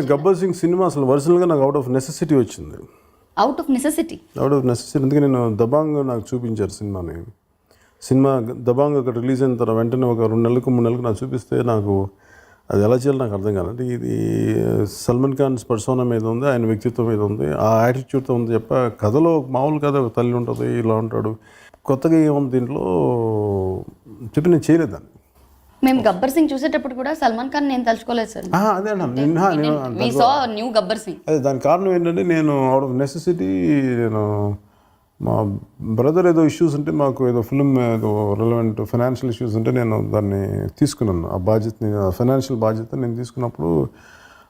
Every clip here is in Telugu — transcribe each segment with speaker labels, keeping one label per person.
Speaker 1: గబ్బర్ సింగ్ సినిమా అసలు ఒరిజినల్గా నాకు అవుట్ ఆఫ్ నెసెసిటీ వచ్చింది.
Speaker 2: Out of necessity
Speaker 1: out of necessity అందుకే నేను దబాంగ్ నాకు చూపించారు సినిమాని. సినిమా దబాంగ్ అక్కడ రిలీజ్ అయిన తర్వాత వెంటనే ఒక రెండు నెలలకు మూడు నెలలకు నాకు చూపిస్తే నాకు అది ఎలా చేయాలో నాకు అర్థం కాదు అంటే ఇది సల్మాన్ ఖాన్ పర్సోనా మీద ఉంది ఆయన వ్యక్తిత్వం మీద ఉంది ఆ యాటిట్యూడ్తో ఉంది చెప్ప కథలో ఒక మామూలు కథ ఒక తల్లి ఉంటుంది ఇలా ఉంటాడు. కొత్తగా ఏముంది దీంట్లో? చెప్పి నేను చేయలేదు దాన్ని.
Speaker 2: మేము గబ్బర్ సింగ్ చూసేటప్పుడు కూడా సల్మాన్ ఖాన్ నేను తలుచుకోలేదు సార్.
Speaker 1: అదే
Speaker 2: న్యూ గబ్బర్ సింగ్.
Speaker 1: అదే దాని కారణం ఏంటంటే నేను అవుట్ ఆఫ్ నెసెసిటీ నేను మా బ్రదర్ ఏదో ఇష్యూస్ ఉంటే మాకు ఏదో ఫిల్మ్ ఏదో రిలవెంట్ ఫైనాన్షియల్ ఇష్యూస్ ఉంటే నేను దాన్ని తీసుకున్నాను. ఆ బాధ్యతని ఫైనాన్షియల్ బాధ్యత నేను తీసుకున్నప్పుడు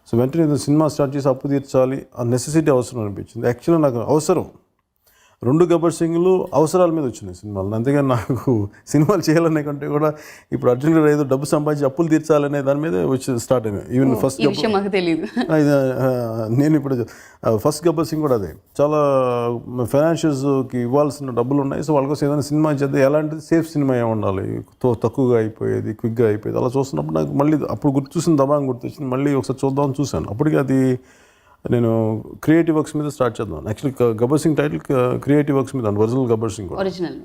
Speaker 1: సో వెంటనే ఏదో సినిమా స్టార్ట్ చేసి అప్పు తీర్చాలి. ఆ నెసెసిటీ అవసరం అనిపించింది. యాక్చువల్గా నాకు అవసరం. రెండు గబ్బర్ సింగ్లు అవసరాల మీద వచ్చినాయి సినిమాలు. అంతేగాని నాకు సినిమాలు చేయాలనే కంటే కూడా ఇప్పుడు అర్జునుడు ఏదో డబ్బు సంపాదించి అప్పులు తీర్చాలనే దాని మీదే వచ్చి స్టార్ట్ అయినాయి. ఈవెన్ ఫస్ట్
Speaker 2: తెలియదు
Speaker 1: నేను ఇప్పుడు ఫస్ట్ గబ్బర్ సింగ్ కూడా అదే. చాలా ఫైనాన్షియల్స్కి ఇవ్వాల్సిన డబ్బులు ఉన్నాయి. సో వాళ్ళ కోసం ఏదైనా సినిమా చేద్దాం. ఎలాంటిది? సేఫ్ సినిమా ఏ ఉండాలి? తక్కువగా అయిపోయేది క్విక్గా అయిపోయేది? అలా చూస్తున్నప్పుడు నాకు మళ్ళీ అప్పుడు గుర్తు చూసిన దబాంగ్ గుర్తొచ్చింది మళ్ళీ ఒకసారి చూద్దామని చూశాను. అప్పటికి అది నేను క్రియేటివ్ వర్క్స్ మీద స్టార్ట్ చేద్దాం. Actually Gabbar Singh title creative works మీద ఒరిజినల్ గబ్బర్ సింగ్
Speaker 2: ఒరిజినల్.